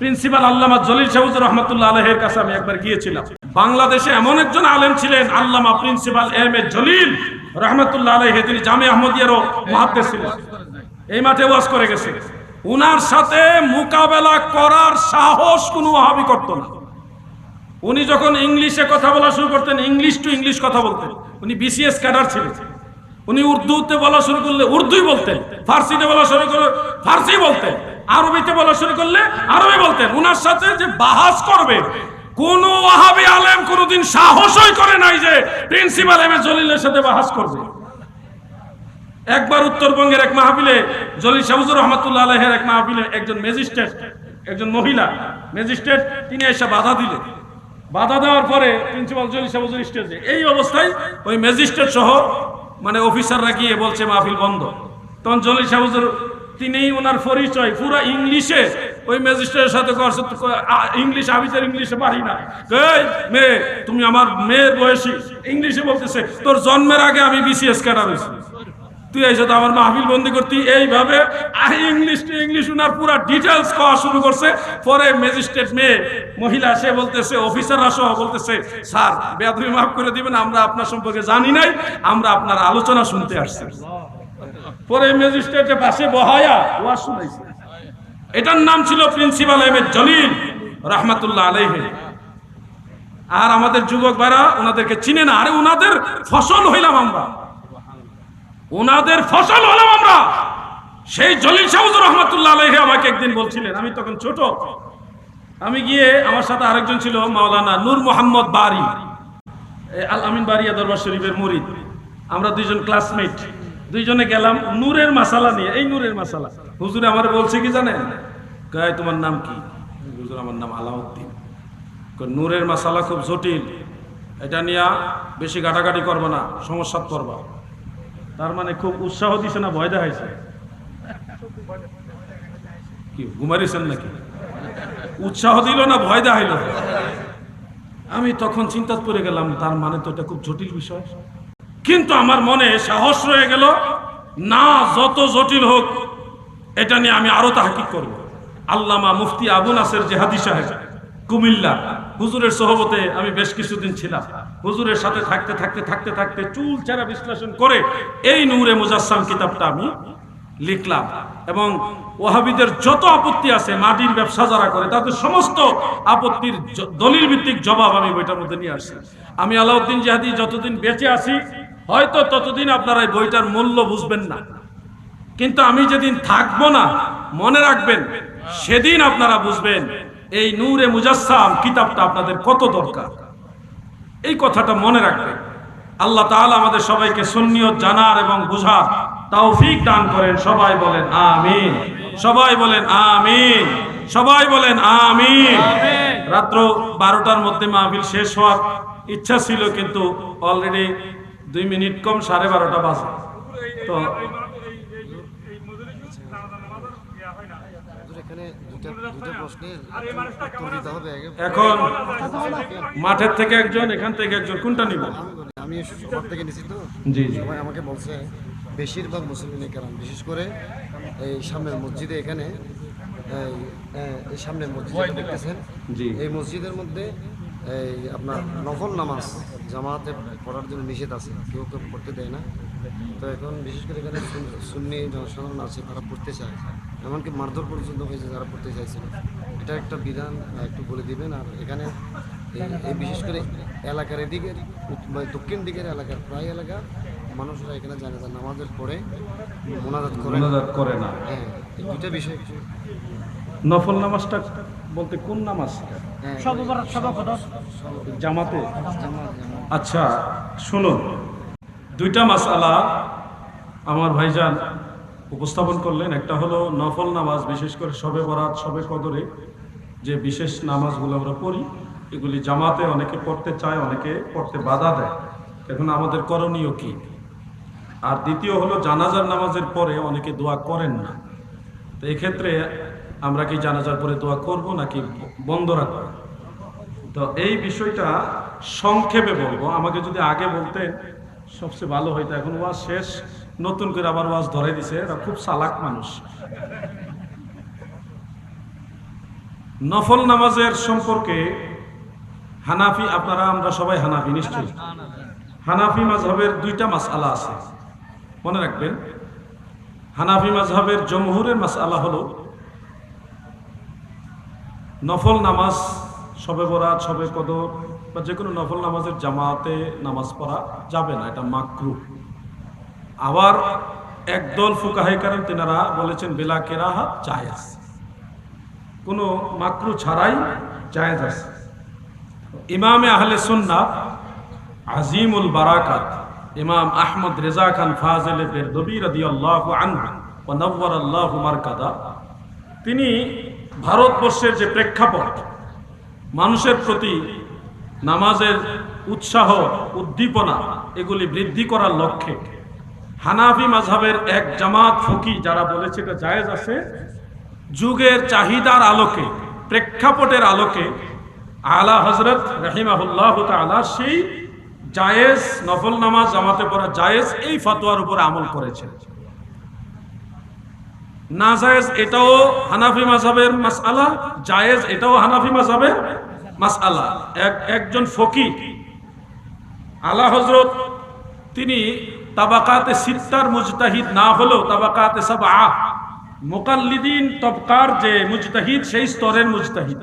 Principal আল্লামা জলিল শাহুজুর রহমতুল্লাহ আলহের কাছে আমি একবার গিয়েছিলাম। বাংলাদেশে এমন একজন আলেম ছিলেন, আল্লামা প্রিন্সিপাল এম এ জলিল রহমতুল্লাহ আলহে তিনি জামে আহমদিয়ারও মহাদ্দে ছিলেন। এই মাঠে ওয়াজ করে গেছে। উনার সাথে মোকাবেলা করার সাহস কোনো ওয়াহাবি করতো না। উনি যখন ইংলিশে কথা বলা শুরু করতেন, ইংলিশ টু ইংলিশ কথা বলতেন। উনি বিসিএস ক্যাডার ছিলেন। উনি উর্দুতে বলা শুরু করলে উর্দুই বলতেন, ফার্সিতে বলা শুরু করলে ফার্সি বলতেন। আরবিতে বলা শুরু করলে আরবি বলতেন। উনার সাথে যে বাহাস করবে, কোন ওয়াহাবি আলেম কোনোদিন সাহসই করে নাই যে প্রিন্সিপাল এম এ জলিলের সাথে বাহাস করবে। একবার উত্তরবঙ্গের এক মাহফিলে জলিল শাহুজুর রহমতুল্লাহ আলহের এক মাহফিলে একজন ম্যাজিস্ট্রেট, একজন মহিলা ম্যাজিস্ট্রেট, তিনি এসে বাধা দিলেন। বাধা দেওয়ার পরে প্রিন্সিপাল জলিল শাহুজুর স্টেজে এই অবস্থায় ওই ম্যাজিস্ট্রেট সহ মানে অফিসাররা গিয়ে বলছে মাহফিল বন্ধ। তখন জলিল শাহুজুর তিনি ওনার পরিচয়, পুরো ইংলিশে। ওই ম্যাজিস্ট্রেটের সাথে ইংলিশ আবিচার ইংলিশে পারি না। মেয়ে, তুমি আমার মেয়ের বয়সী। ইংলিশে বলতেছে, তোর জন্মের আগে আমি বিসিএস ক্যাডার হয়েছি। তুই এসে তো আমার মাহফিল বন্দি করতি এইভাবে ইংলিশ টু ইংলিশ উনার পুরো ডিটেলস খাওয়া শুরু করছে। পরে ম্যাজিস্ট্রেট মেয়ে, মহিলা, সে বলতেছে অফিসাররা সহ বলতেছে, স্যার, বেয়াদবি মাফ করে দিবেন, আমরা আপনার সম্পর্কে জানি নাই, আমরা আপনার আলোচনা শুনতে আসছি। পরে ম্যাজিস্ট্রেটের পাশে বহায়া ওয়াজ শুনাইছে। এটার নাম ছিল প্রিন্সিপাল এম এ জলিল রহমাতুল্লাহ আলাইহি। আর আমাদের যুবক ভাইরা, ওনাদেরকে চিনে না, আরে ওনাদের ফসল হইলাম আমরা। ওনাদের ফসল হলাম আমরা। সেই জলিল শাহুজুর রহমতুল্লাহ আলহে আমাকে একদিন বলছিলেন, আমি তখন ছোট। আমি গিয়ে আমার সাথে আরেকজন ছিল, মাওলানা নূর মোহাম্মদ বারি। আল আমিন বারিয়া দরবার শরীফের মরিদ। আমরা দুইজন ক্লাসমেট দুইজনে গেলাম, নূরের মাসালা নিয়ে। এই নূরের মাসালা। হুজুর আমার বলছে কি জানেন? গায়ে তোমার নাম কি? হুজুর, আমার নাম আলাউদ্দিন। নূরের মাসালা খুব জটিল। এটা নিয়ে বেশি ঘাটাঘাটি করব না সমস্যা করবা তার মানে খুব উৎসাহ দিছে না, ভয় দেখাইছে? কি ঘুমারিছেন নাকি? উৎসাহ দিল না, ভয় দেখাইল? আমি তখন চিন্তা পড়ে গেলাম, তার মানে তো এটা খুব জটিল বিষয়। কিন্তু আমার মনে সাহস রয়ে গেল, না যত জটিল হোক, এটা নিয়ে আমি আরও তাহাকিক করব। আল্লামা মুফতি আবু নাসের জেহাদি সাহেব, কুমিল্লা, হুজুরের সহবতে আমি বেশ কিছুদিন ছিলাম। হুজুরের সাথে থাকতে থাকতে থাকতে থাকতে চুল চেরা বিশ্লেষণ করে এই নূরে মুজাসসাম কিতাবটা আমি লিখলাম এবং ওহাবিদের যত আপত্তি আছে, মাটির ব্যবসা যারা করে, তাদের সমস্ত আপত্তির দলিল ভিত্তিক জবাব আমি বইটার মধ্যে নিয়ে আসি আমি আলাউদ্দিন জাহাদি যতদিন বেঁচে আছি হয়তো ততদিন আপনারা এই বইটার মূল্য বুঝবেন না। কিন্তু আমি যেদিন থাকব না মনে রাখবেন সেদিন আপনারা বুঝবেন এই নূরে মুজাসসাম কিতাবটা আপনাদের কত দরকার। এই কথাটা মনে রাখবেন আল্লাহ তাআলা আমাদের সবাইকে সুন্নিয়ত জানার এবং বুঝার তৌফিক দান করেন। সবাই বলেন আমিন। সবাই বলেন আমিন। সবাই বলেন আমিন। রাত্র বারোটার মধ্যে মাহফিল শেষ হওয়ার ইচ্ছা ছিল কিন্তু অলরেডি দুই মিনিট কম সাড়ে বারোটা বাজে। তো এখানে মাঠের থেকে একজন এখান থেকে একজন কোনটা নিব? আমি সবার থেকে নিছি তো। জি সবাই আমাকে বলছে বেশিরভাগ মুসলিম কেরাম বিশেষ করে এই সামনের মসজিদে এখানে এই, সামনের মসজিদ দেখতেছেন? জি। এই মসজিদের মধ্যে এই আপনার নফল নামাজ জামাতে পড়ার জন্য নিষেধ আছে কেউ কেউ পড়তে দেয় না। তো এখন বিশেষ করে এখানে সুন- সুন্নি জনসাধারণ আছে তারা পড়তে চায়। এমনকি মারধর পর্যন্ত হয়েছে যারা পড়তে চাইছিল এটা একটা বিধান একটু বলে দিবেন। আর এখানে এই- বিশেষ করে এলাকার এদিকের দক্ষিণ দিকের এলাকার প্রায় এলাকা মানুষরা এখানে জানে তার নামাজের পরে মোনাজাত করে। না। হ্যাঁ এই দুইটা বিষয় নফল নামাজটা বলতে কোন নামাজ হ্যাঁ জামাতে? আচ্ছা শুনুন। দুইটা মাস মাসালা আমার ভাইজান উপস্থাপন করলেন। একটা হলো নফল নামাজ বিশেষ করে সবে বরাত সবে কদরে যে বিশেষ নামাজগুলো আমরা পড়ি এগুলি জামাতে অনেকে পড়তে চায় অনেকে পড়তে বাধা দেয়। এখন আমাদের করণীয় কি? আর দ্বিতীয় হলো জানাজার নামাজের পরে অনেকে দোয়া করেন না। তো এক্ষেত্রে আমরা কি জানাজার পরে দোয়া করব নাকি বন্ধ রাখব? তো এই বিষয়টা সংক্ষেপে বলব। আমাকে যদি আগে বলতেন সবচেয়ে ভালো হইতো এখন ওয়াজ শেষ, নতুন করে আবার ওয়াজ ধরে দিছে। এরা খুব চালাক মানুষ। নফল নামাজের সম্পর্কে হানাফি, আপনারা, আমরা সবাই হানাফি, নিশ্চয়ই। হানাফি মাযহাবের দুইটা মাসআলা আছে। মনে রাখবেন, হানাফি মাযহাবের জমহুরের মাসআলা হলো নফল নামাজ, সবে বরাত, সবে কদর বা যে কোনো নফল নামাজের জামাতে নামাজ পড়া যাবে না, এটা মাকরু। আবার একদল ফুকাহে কারণ তেনারা বলেছেন, বেলা কেরাহা জায়েজ। কোনো মাকরু ছাড়াই জায়েজ আছে। ইমামে আহলে সুন্নাহ আজিমুল বারাকাত, ইমাম আহমদ রেজা খান ফাজেল বেরদবি রাদিয়াল্লাহু আনহু, ওয়া নাওয়ারাল্লাহু মারকাদা, তিনি ভারতবর্ষের যে প্রেক্ষাপট, মানুষের প্রতি নামাজের উৎসাহ, উদ্দীপনা, এগুলি বৃদ্ধি করার লক্ষ্যে হানাফি মাঝহাবের এক জামাত ফকি যারা বলেছে এটা জায়েজ আছে, যুগের চাহিদার আলোকে, প্রেক্ষাপটের আলোকে আলা হজরত রহিমাহুল্লাহ তালা সেই জায়েজ নফল নামাজ জামাতে পড়া জায়েজ এই ফতোয়ার উপরে আমল করেছেন। না জায়েজ এটাও হানাফি মাযহাবের মাসআলা, জায়েজ এটাও হানাফি মাযহাবের মাসআলা। এক, একজন ফকি আলা হযরত, তিনি তাবাকাতে সিত্তার মুজতাহিদ না হলেও তাবাকাতে সাবআ, মুকাল্লিদিন তবকার যে মুজতাহিদ, সেই স্তরের মুজতাহিদ।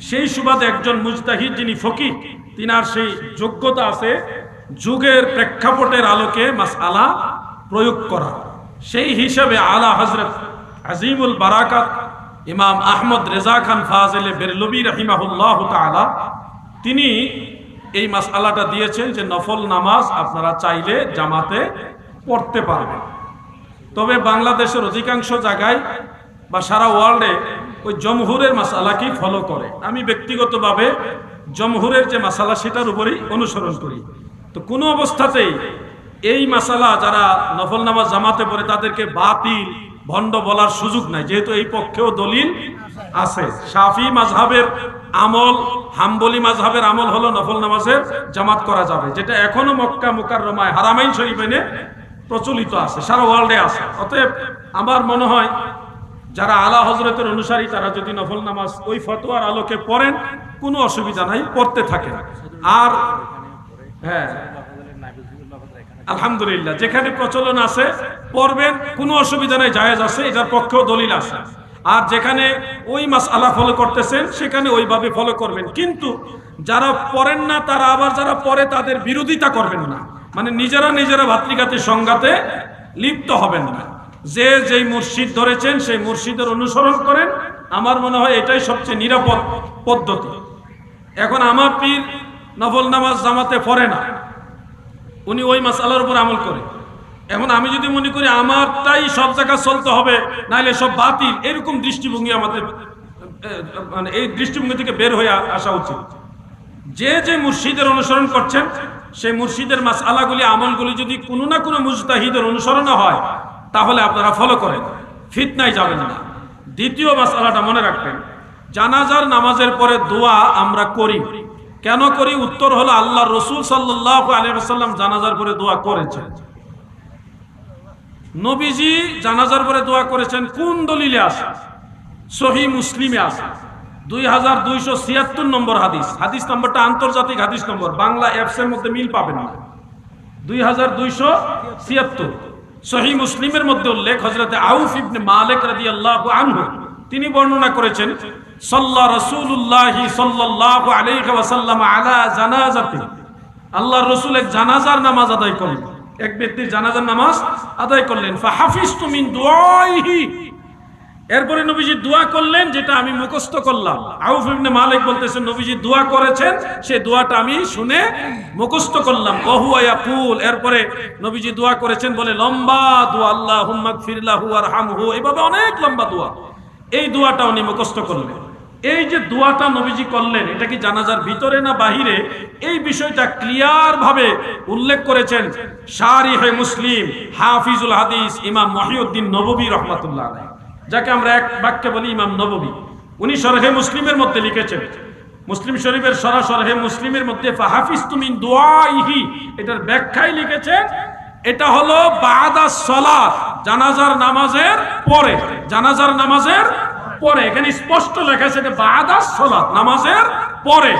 সেই সুবাদে একজন মুজতাহিদ যিনি ফকি তিনার সেই যোগ্যতা আছে যুগের প্রেক্ষাপটের আলোকে মাসআলা প্রয়োগ করা। সেই হিসাবে আলা হজরত আজিমুল বারাকাত ইমাম আহমদ রেজা খান ফাজেলে বেরলবি রহিমাহুল্লাহ তাআলা, তিনি এই মাসআলাটা দিয়েছেন যে নফল নামাজ আপনারা চাইলে জামাতে পড়তে পারবেন। তবে বাংলাদেশের অধিকাংশ জায়গায় বা সারা ওয়ার্ল্ডে ওই জমহুরের মাসালাকেই ফলো করে? আমি ব্যক্তিগতভাবে জমহুরের যে মাসালা সেটার উপরেই অনুসরণ করি। তো কোনো অবস্থাতেই এই মাসালা যারা নফল নামাজ জামাতে পড়ে, তাদেরকে বাতিল, ভণ্ড বলার সুযোগ নাই। যেহেতু এই পক্ষেও দলিল আছে। শাফি মাঝহাবের আমল, হাম্বলি মাঝহাবের আমল হলো নফল নামাজের জামাত করা যাবে, যেটা এখনও মক্কা মুকাররমায় হারামাইন শরীফেনে প্রচলিত আছে, সারা ওয়ার্ল্ডে আছে। অতএব আমার মনে হয়, যারা আলা হজরতের অনুসারী, তারা যদি নফল নামাজ ওই ফতোয়ার আলোকে পড়েন, কোনো অসুবিধা নাই, পড়তে থাকে আর হ্যাঁ আলহামদুলিল্লাহ, যেখানে প্রচলন আছে পড়বেন কোনো অসুবিধা নেই, জায়েজ আছে, এটার পক্ষেও দলিল আছে। আর যেখানে ওই মাস আলা ফলো করতেছেন, সেখানে ওইভাবে ফলো করবেন। কিন্তু যারা পড়েন না, তারা আবার যারা পড়ে, তাদের বিরোধিতা করবেন না। মানে নিজেরা নিজেরা ভাতৃঘাতের সংঘাতে লিপ্ত হবেন না। যে যেই মুর্শিদ ধরেছেন, সেই মুর্শিদের অনুসরণ করেন। আমার মনে হয় এটাই সবচেয়ে নিরাপদ পদ্ধতি। এখন আমার পীর নফল নামাজ জামাতে পড়ে না। উনি ওই মাসালার উপর আমল করে। এখন আমি যদি মনে করি আমারটাই সব জায়গা চলতে হবে, নাহলে সব বাতিল। এরকম দৃষ্টিভঙ্গি আমাদের মানে এই দৃষ্টিভঙ্গি থেকে বের হয়ে আসা উচিত। যে যে মুর্শিদের অনুসরণ করছেন, সেই মুর্শিদের মাস আলাগুলি আমলগুলি যদি কোনো না কোনো মুজতাহিদের অনুসরণে হয়, তাহলে আপনারা ফলো করেন। ফিতনায় যাবেন না। দ্বিতীয় মাস আলাটা মনে রাখবেন, জানাজার নামাজের পরে দোয়া আমরা করি। কেন করি? উত্তর হলো আল্লাহ রসুল সাল্লাহ আলিয়াল্লাম জানাজার পরে দোয়া করেছেন। নবীজি জানাজার পরে দোয়া করেছেন, কোন দলিলে আছে সহি মুসলিমে আছে দুই হাজার দুইশো ছিয়াত্তর নম্বর হাদিস। হাদিস নম্বরটা আন্তর্জাতিক হাদিস নম্বর। বাংলা অ্যাপসের মধ্যে মিল পাবেন না। দুই হাজার দুইশো ছিয়াত্তর। সহি মুসলিমের মধ্যে উল্লেখ হজরতে আউফ ইবনে মালিক রাদিয়াল্লাহু আনহু। তিনি বর্ণনা করেছেন সাল্লা রাসূলুল্লাহি সাল্লাল্লাহু আলাইহি আলা জানাজাতি আল্লাহর রাসূল এক জানাজার নামাজ আদায় করলেন। এক ব্যক্তির জানাজার নামাজ আদায় করলেন। ফাহাফিজতু মিন দুআইহি। এরপরে নবীজি দোয়া করলেন, যেটা আমি মুখস্থ করলাম। আউফ ইবনে মালিক বলতেছেন, নবীজি দোয়া করেছেন, সে দোয়াটা আমি শুনে মুখস্থ করলাম। ওহু ইয়াকুল। এরপরে নবীজি দোয়া করেছেন, বলে, লম্বা দোয়া, আল্লাহুম্মা গফিরলাহু ওয়ারহামহু। এভাবে অনেক লম্বা দোয়া। এই দোয়াটা উনি মুখস্থ করলেন। এই যে দোয়াটা নবীজি করলেন, এটা কি জানাজার ভিতরে না বাহিরে? এই বিষয়টা ক্লিয়ার ভাবে উল্লেখ করেছেন শারিহে মুসলিম হাফিজুল হাদিস ইমাম মহিউদ্দিন নববী রহমাতুল্লাহ যাকে আমরা এক বাক্যে বলি ইমাম নববী। উনি সরহে মুসলিমের মধ্যে লিখেছেন, মুসলিম শরীফের সরা সরহে মুসলিমের মধ্যে ফাহাফিজ তুমিন দোয়াইহি এটার ব্যাখ্যায় লিখেছেন, এটা হলো বাদা সলাত, জানাজার নামাজের পরে, জানাজার নামাজের পরে, এখানে স্পষ্ট লেখা আছে বাদাস সালাত, নামাজের পরে।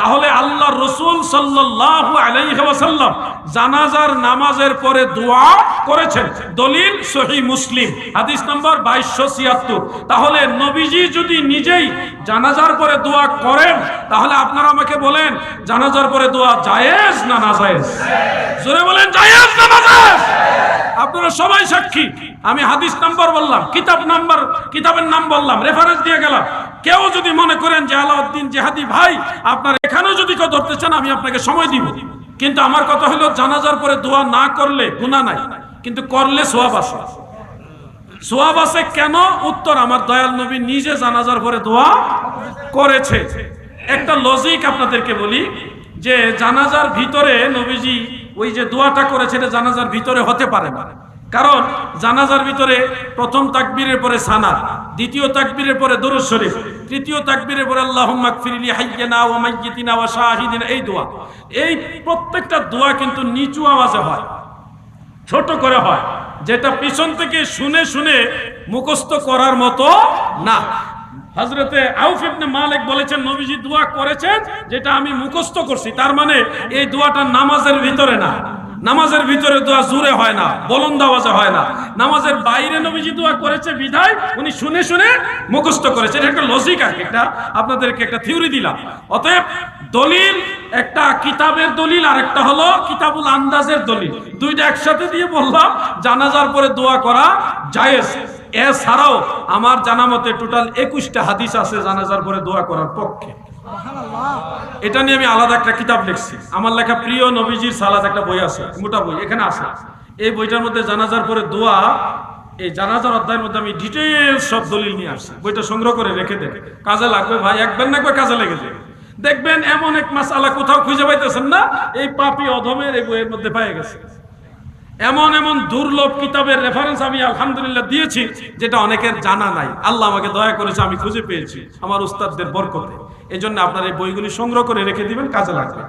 তাহলে আল্লাহ রসুল সাল্লাল্লাহু আলাইহি ওয়াসাল্লাম জানাজার নামাজের পরে দোয়া করেছেন। দলিল সহি মুসলিম, হাদিস নম্বর 2276 তাহলে নবীজি যদি নিজেই জানাজার পরে দোয়া করেন, তাহলে আপনারা আমাকে বলেন, জানাজার পরে দোয়া জায়েজ না না জায়েজ জোরে বলেন, জায়েজ না না জায়েজ আপনারা সবাই সাক্ষী। আমি হাদিস নাম্বার বললাম, কিতাব নাম্বার, কিতাবের নাম বললাম রেফারেন্স দিয়ে গেলাম। কেউ যদি মনে করেন যে আলাউদ্দিন জেহাদি ভাই, আপনার এখানেও যদি কেউ ধরতে চান, আমি আপনাকে সময় দিব। কিন্তু আমার কথা হলো, জানাজার পরে দোয়া না করলে গুনাহ নাই। কিন্তু করলে সোয়াব আছে। সোয়াব আছে কেন? উত্তর, আমার দয়াল নবী নিজে জানাজার পরে দোয়া করেছে। একটা লজিক আপনাদেরকে বলি, যে জানাজার ভিতরে নবীজি ওই যে দোয়াটা করেছে, এটা জানাজার ভিতরে হতে পারে না। কারণ জানাজার ভিতরে প্রথম তাকবীরের পরে সানা, দ্বিতীয় তাকবীরের পরে দরুদ শরীফ, তৃতীয় তাকবীরের পরে আল্লাহুম্মা গফিরলি হাইয়িনা ওয়া মাইয়িতিনা ওয়া শাহিদিনা, এই দোয়া। এই প্রত্যেকটা দোয়া কিন্তু নিচু আওয়াজে হয়, ছোট করে হয়, যেটা পিছন থেকে শুনে শুনে মুখস্থ করার মতো না। হজরতে আউফ ইবনে মালিক বলেছেন, নবীজি দোয়া করেছেন যেটা আমি মুখস্থ করছি। তার মানে এই দোয়াটা নামাজের ভিতরে না। নামাজের ভিতরে দোয়া জুড়ে হয় না, বলন্দ আওয়াজে হয় না। নামাজের বাইরে নবীজি দোয়া করেছে বিধায় উনি শুনে শুনে মুখস্থ করেছে। এটা একটা লজিক আর একটা আপনাদেরকে একটা থিওরি দিলাম। অতএব দলিল একটা কিতাবের দলিল আর একটা হলো কিতাবুল আন্দাজের দলিল। দুইটা একসাথে দিয়ে বললাম, জানাজার পরে দোয়া করা জায়েজ। এছাড়াও আমার জানা মতে টোটাল একুশটা হাদিস আছে জানাজার পরে দোয়া করার পক্ষে। এটা নিয়ে আমি আলাদা একটা কিতাব লিখছি। আমার লেখা প্রিয় নবীজির সালাদ একটা বই আছে মোটা বই এখানে আছে। এই বইটার মধ্যে জানাজার পরে দোয়া এই জানাজার অধ্যায়ের মধ্যে আমি ডিটেলস সব দলিল নিয়ে আসছি। বইটা সংগ্রহ করে রেখে দেন। কাজে লাগবে ভাই একবার না একবার কাজে লেগে যাবে দেখবেন এমন এক মাস আলা কোথাও খুঁজে পাইতেছেন না এই পাপি অধমের এই বইয়ের মধ্যে পেয়ে গেছে। এমন এমন দুর্লভ কিতাবের রেফারেন্স আমি আলহামদুলিল্লাহ দিয়েছি, যেটা অনেকের জানা নাই। আল্লাহ আমাকে দয়া করেছে, আমি খুঁজে পেয়েছি আমার উস্তাদদের বরকতে। এই জন্য আপনার এই বইগুলি সংগ্রহ করে রেখে দিবেন, কাজে লাগবে।